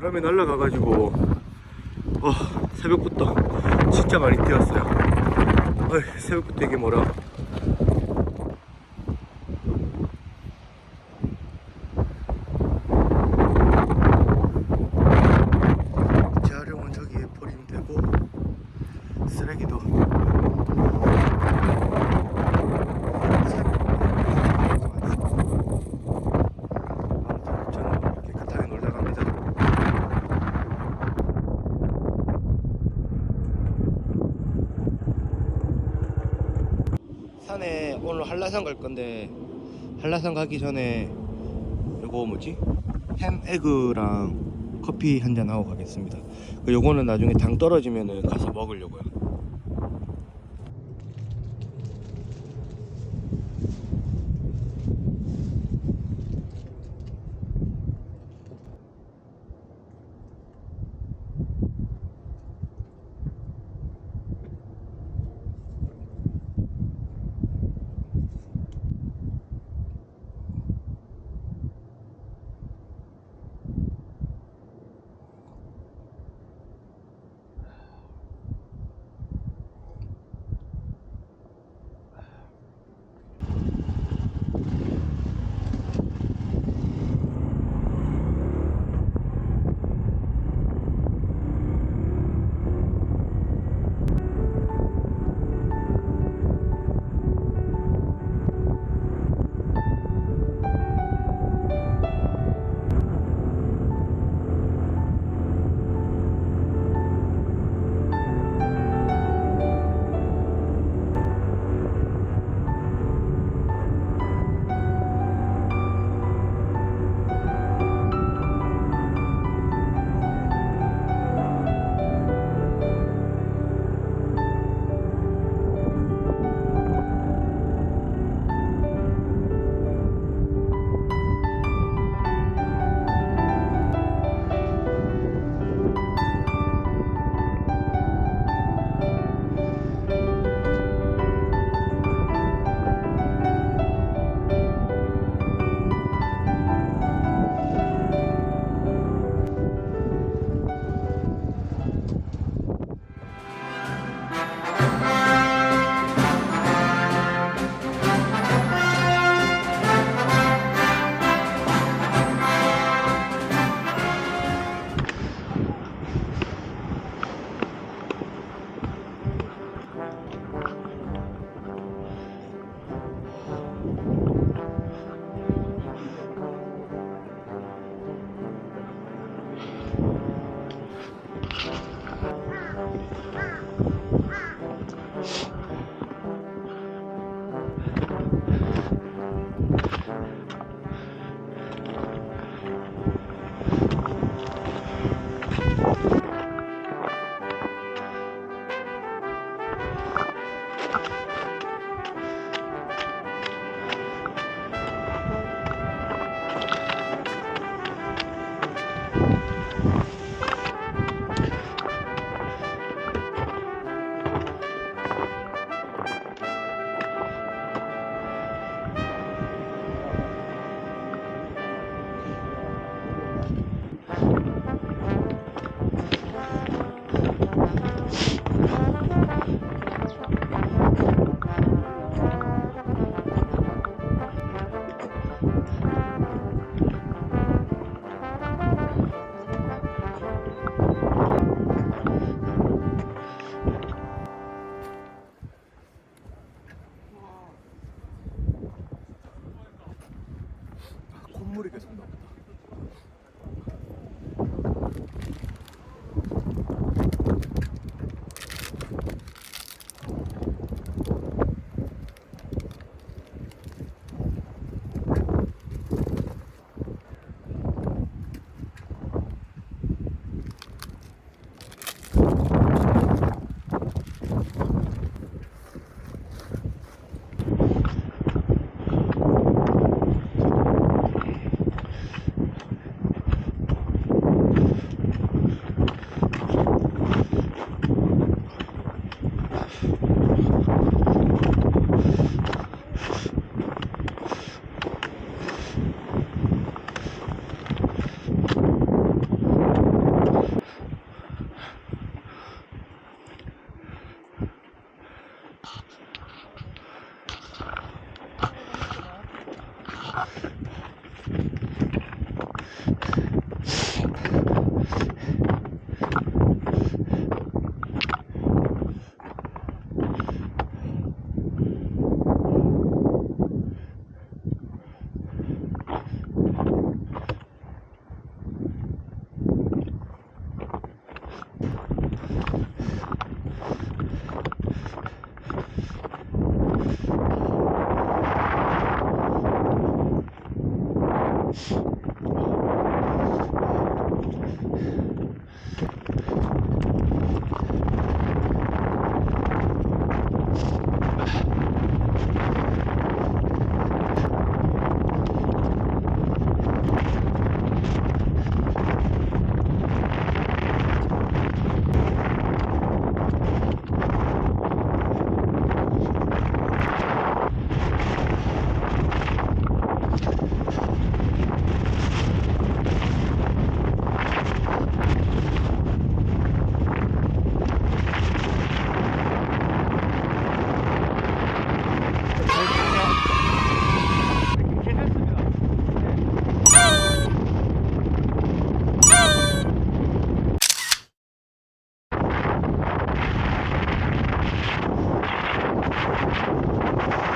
바람에 날아가가지고 어, 새벽부터 진짜 많이 뛰었어요. 어이, 새벽부터 이게 뭐라? 재활용은 저기에 버리면 되고 쓰레기도 아무튼 저는 깨끗하게 놀다 갑니다. 산에 오늘 한라산 갈 건데 한라산 가기 전에 요거 뭐지? 햄 에그랑 커피 한 잔 하고 가겠습니다. 그 요거는 나중에 당 떨어지면은 가서 먹으려고요. フッ。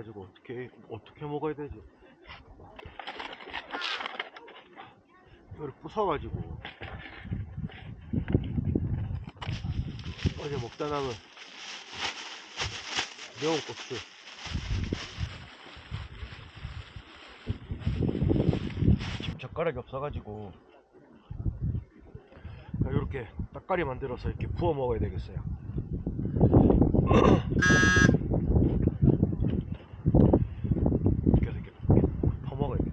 와가지고 어떻게 어떻게 먹어야 되지? 이걸 부숴가지고 어제 먹다 남은 매운 고추 젓가락이 없어가지고 이렇게 딱가리 만들어서 이렇게 부어 먹어야 되겠어요. 그래서 이렇게 퍼먹어야 돼.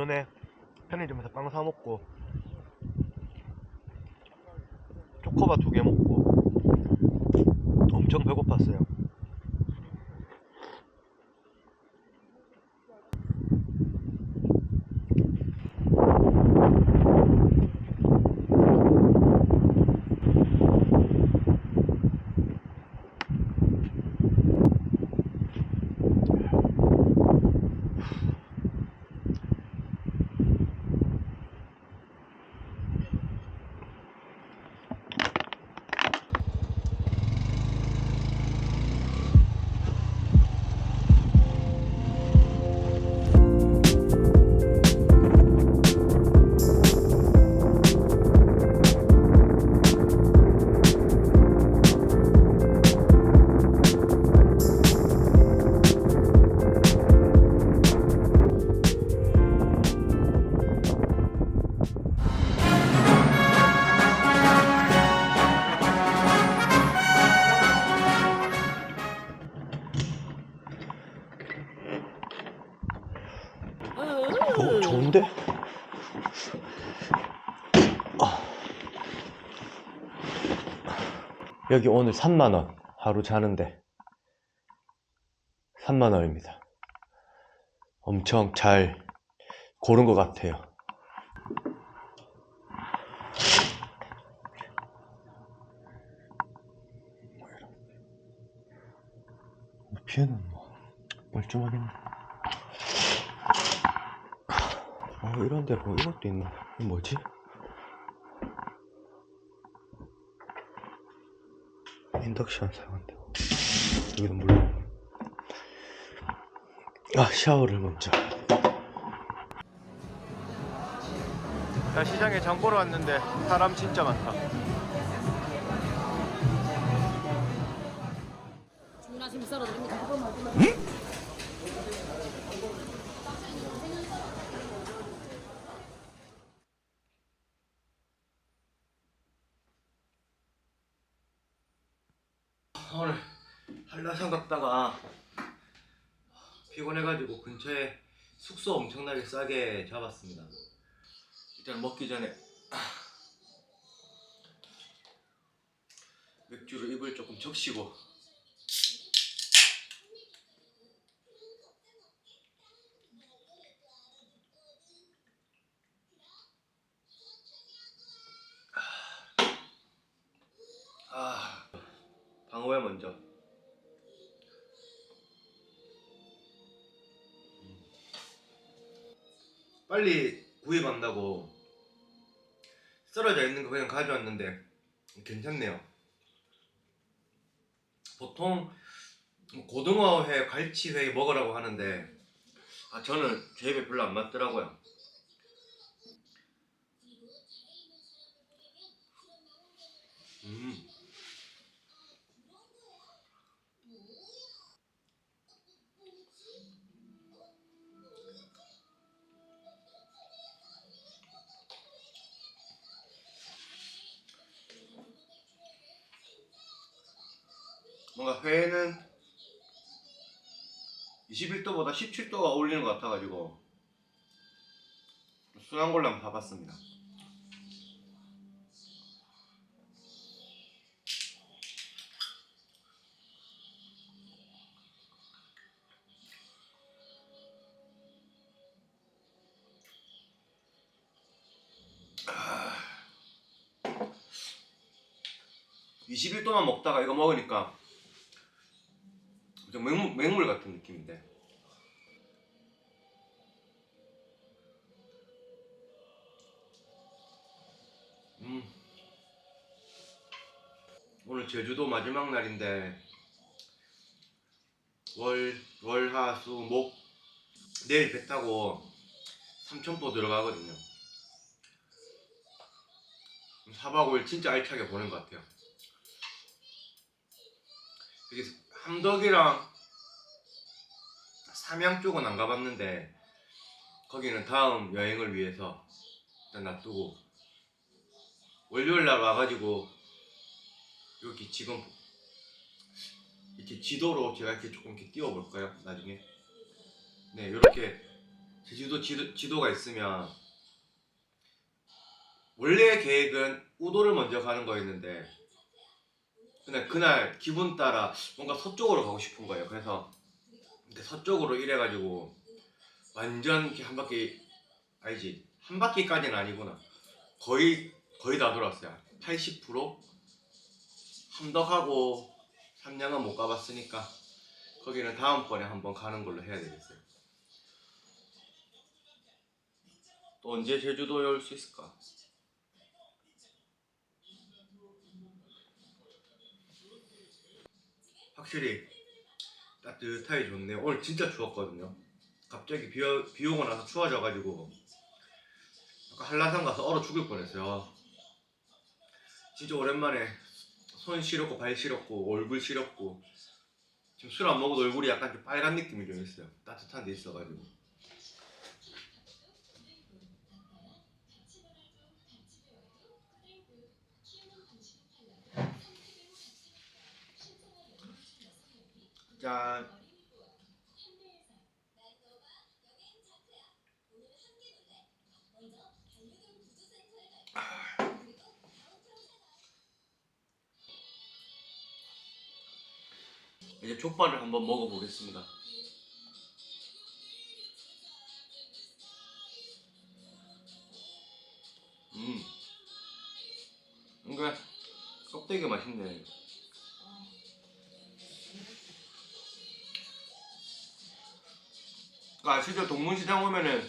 오전에 편의점에서 빵 사 먹고 초코바 두 개 먹고 엄청 배고팠어요. 어, 좋은데? 아. 여기 오늘 3만원 하루 자는데 3만 원입니다. 엄청 잘 고른 것 같아요. 피해는 뭐 멀쩡하겠네. 어 이런데 뭐 이것도 있나? 이거 뭐지? 인덕션 사용한다고. 여기는 물론. 아 샤워를 먼저. 자 시장에 장 보러 왔는데 사람 진짜 많다. 피곤해가지고 근처에 숙소 엄청나게 싸게 잡았습니다. 일단 먹기 전에 맥주를 입을 조금 적시고 아 방어회 먼저 빨리 구입한다고 썰어져 있는 거 그냥 가져왔는데 괜찮네요. 보통 뭐 고등어회, 갈치회 먹으라고 하는데 아 저는 제 입에 별로 안 맞더라고요 뭔가 회는 21도보다 17도가 어울리는 것 같아가지고 순한 걸로 한번 봐봤습니다. 아. 21도만 먹다가 이거 먹으니까 좀 맹물, 맹물 같은 느낌인데. 음. 오늘 제주도 마지막 날인데 월, 월, 하, 수, 목 내일 배 타고 삼천포 들어가거든요. 4박 5일 진짜 알차게 보낸 것 같아요. 여기 함덕이랑 삼양 쪽은 안 가봤는데 거기는 다음 여행을 위해서 일단 놔두고 월요일 날 와가지고 여기 지금 이렇게 지도로 제가 이렇게 조금 이렇게 띄워볼까요? 나중에? 네 이렇게 제주도 지도, 지도가 있으면 원래 계획은 우도를 먼저 가는 거였는데 근데 그날 기분 따라 뭔가 서쪽으로 가고 싶은 거예요. 그래서 서쪽으로 이래가지고 완전 한 바퀴 아니지 한 바퀴까지는 아니구나. 거의 거의 다 돌았어요. 80% 함덕하고 삼양은 못 가봤으니까 거기는 다음번에 한번 가는 걸로 해야 되겠어요. 또 언제 제주도에 올 수 있을까? 확실히 따뜻하게 좋네요. 오늘 진짜 추웠거든요. 갑자기 비, 오- 비 오고 나서 추워져가지고 아까 한라산 가서 얼어 죽을 뻔했어요. 진짜 오랜만에 손 시렵고 발 시렵고 얼굴 시렵고 지금 술 안 먹어도 얼굴이 약간 좀 빨간 느낌이 좀 있어요. 따뜻한 데 있어가지고. 짠. 이제 족발을 한번 먹어보겠습니다. 음, 이거 껍데기 맛있네. 그 아시죠? 동문시장 오면은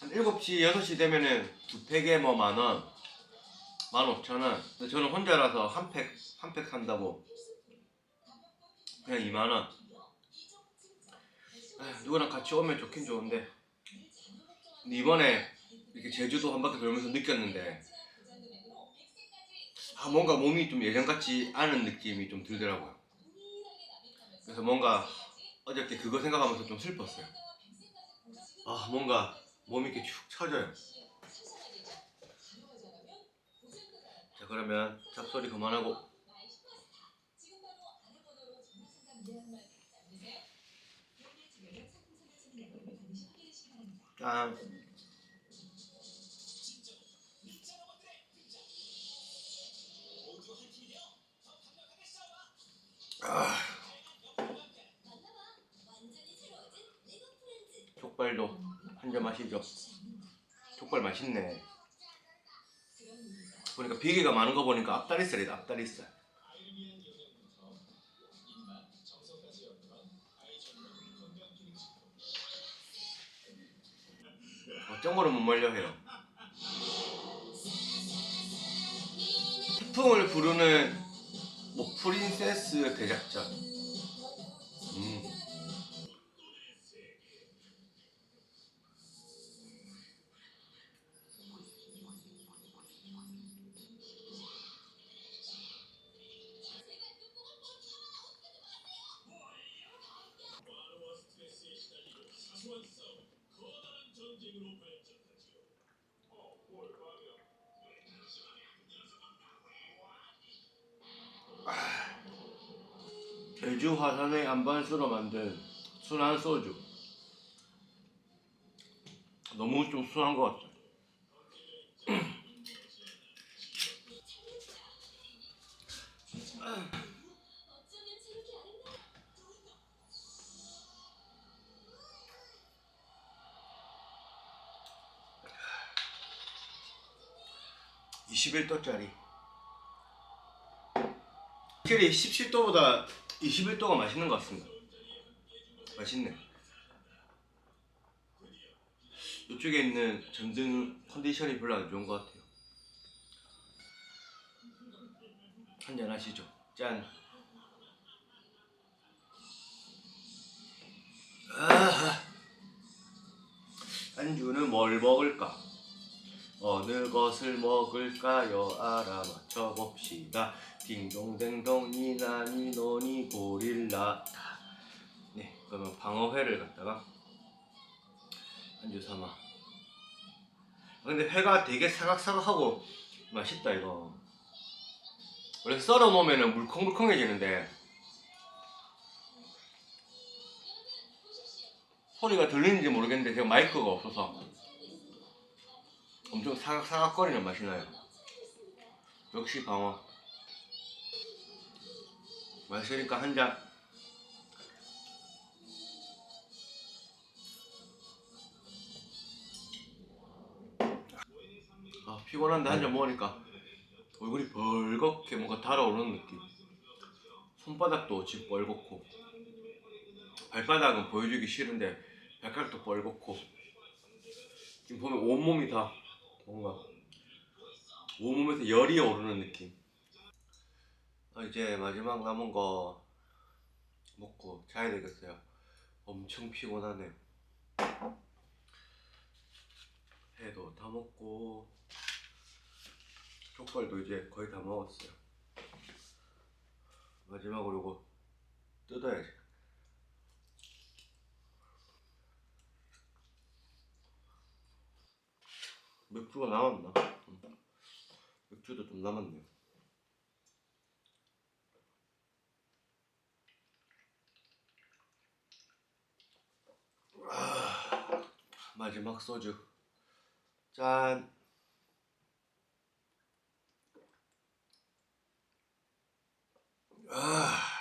한 7시, 6시 되면은 두 팩에 뭐 만 원, 만 오천 원. 근데 저는 혼자라서 한 팩, 한 팩 산다고 그냥 2만 원. 아휴, 누구랑 같이 오면 좋긴 좋은데 근데 이번에 이렇게 제주도 한 바퀴 돌면서 느꼈는데 아 뭔가 몸이 좀 예전 같지 않은 느낌이 좀 들더라고요. 그래서 뭔가 어저께 그거 생각하면서 좀 슬펐어요. 아 뭔가 몸이 이렇게 축 처져요. 자 그러면 잡소리 그만하고 짠. 아. 족발도 한 잔 마시죠. 족발 맛있네. 보니까 비계가 많은 거 보니까 앞다리살이다 앞다리살. 어쩐 거를 못 말려 해요. 태풍을 부르는 뭐 프린세스 대작전. 제주 화산의 안반수로 만든 순한 소주. 너무 좀 순한 것 같아. (21도짜리) 확실히 17도보다 21도가 맛있는 것 같습니다. 맛있네. 이쪽에 있는 전등 컨디션이 별로 안 좋은 것 같아요. 한잔 하시죠. 짠. 아하. 안주는 뭘 먹을까? 어느 것을 먹을까요? 알아맞혀 봅시다. 딩동댕동 니나니 노니 고릴라. 네, 그러면 방어회를 갖다가 안주 삼아. 아, 근데 회가 되게 사각사각하고 맛있다 이거. 원래 썰어 놓으면 물컹물컹해지는데 소리가 들리는지 모르겠는데 제가 마이크가 없어서 엄청 사각 사각거리는 맛이 나요. 역시 방어. 마시니까 한 잔. 아 피곤한데 한 잔 먹으니까 얼굴이 벌겋게 뭔가 달아오르는 느낌. 손바닥도 지금 뻘겋고 발바닥은 보여주기 싫은데 발가락도 뻘겋고 지금 보면 온몸이 다 뭔가 온몸에서 열이 오르는 느낌. 아, 이제 마지막 남은 거 먹고 자야 되겠어요. 엄청 피곤하네요. 회도 다 먹고 족발도 이제 거의 다 먹었어요. 마지막으로 이거 뜯어야지. 맥주가 남았나? 응. 맥주도 좀 남았네요. 아, 마지막 소주. 짠. 아.